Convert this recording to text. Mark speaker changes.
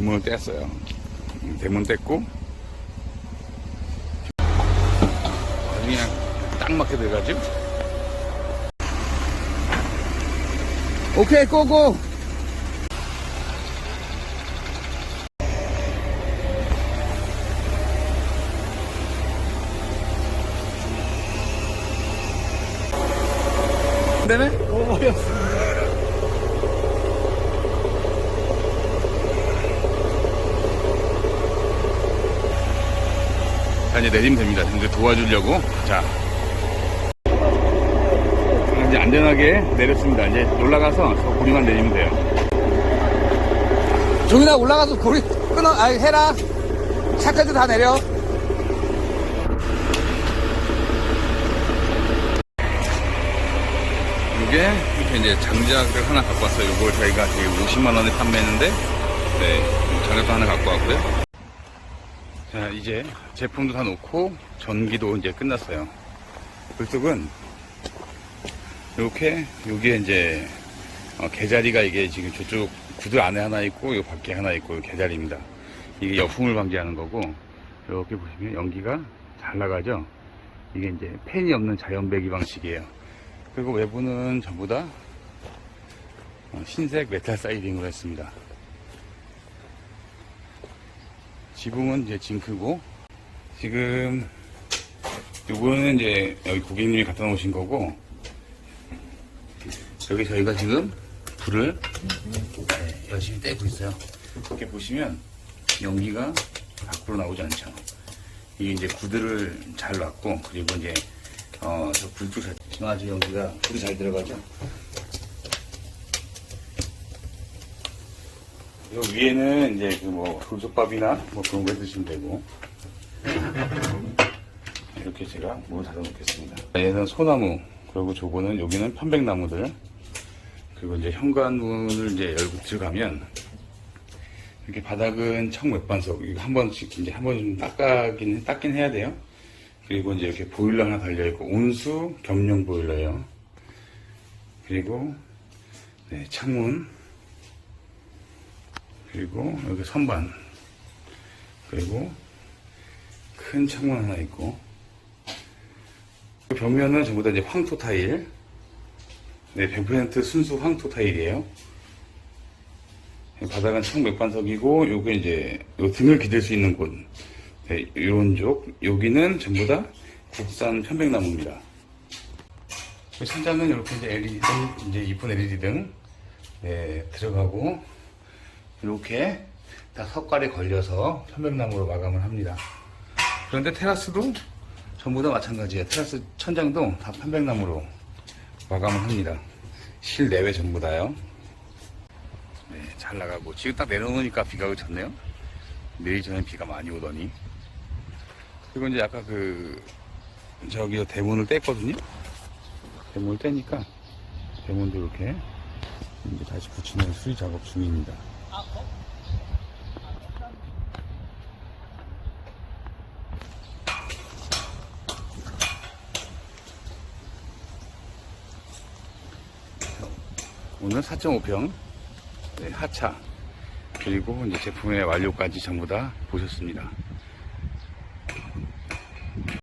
Speaker 1: 대문을 뗐어요. 음, 대문 뗐고 그냥 딱 맞게 돼가지고 오케이 고고 되네? 자, 이제 내리면 됩니다. 이제 도와주려고. 자. 이제 안전하게 내렸습니다. 이제 올라가서 저 고리만 내리면 돼요.
Speaker 2: 종인아 올라가서 고리 끊어 아 해라 차까지 다 내려
Speaker 1: 이게 이렇게 이제 장작을 하나 갖고 왔어요. 이걸 저희가 지금 50만원에 판매했는데, 네, 장작도 하나 갖고 왔고요. 자, 이제 제품도 다 놓고 전기도 이제 끝났어요. 그쪽은 이렇게, 여기에 이제 어, 개자리가 이게 지금 저쪽 구들 안에 하나 있고, 요 밖에 하나 있고, 요 개자리입니다. 이게 여풍을 방지하는 거고, 이렇게 보시면 연기가 잘 나가죠? 이게 이제 팬이 없는 자연 배기 방식이에요. 그리고 외부는 전부 다 어, 흰색 메탈 사이딩으로 했습니다. 지붕은 이제 징크고, 지금, 요거는 이제 여기 고객님이 갖다 놓으신 거고, 여기 저희가 지금 불을 네, 열심히 떼고 있어요. 이렇게 보시면 연기가 밖으로 나오지 않죠. 이게 이제 구들을 잘 놨고, 그리고 이제, 어, 저 불도 잘, 아주 연기가 불이 잘 들어가죠. 요 위에는 이제 그 뭐 돌솥밥이나 뭐 그런 거 드시면 되고 이렇게 제가 문을 닫아 놓겠습니다. 얘는 소나무 그리고 저거는 여기는 편백나무들 그리고 이제 현관문을 이제 열고 들어가면 이렇게 바닥은 청 맥반석 이거 한 번씩 이제 한 번 좀 닦아긴 닦긴 해야 돼요. 그리고 이제 이렇게 보일러 하나 달려 있고 온수 겸용 보일러예요. 그리고 네, 창문 그리고 여기 선반. 그리고 큰 창문 하나 있고. 벽면은 전부 다 이제 황토 타일. 네, 100% 순수 황토 타일이에요. 바닥은 청백반석이고 요게 이제 요 등을 기댈 수 있는 곳. 네, 요런 쪽. 여기는 전부 다 국산 편백나무입니다. 그 천장은 이렇게 이제 LED 등, 이제 이쁜 LED 등 네, 들어가고 이렇게 다 석갈에 걸려서 편백나무로 마감을 합니다. 그런데 테라스도 전부 다 마찬가지예요. 테라스 천장도 다 편백나무로 마감을 합니다. 실내외 전부 다요. 네, 잘 나가고 지금 딱 내려놓으니까 비가 그쳤네요. 내일 전에 비가 많이 오더니 그리고 이제 아까 그 저기 대문을 뗐거든요. 대문을 떼니까 대문도 이렇게 이제 다시 붙이는 수리 작업 중입니다. 오늘 4.5평 네, 하차 그리고 이제 제품의 완료까지 전부 다 보셨습니다.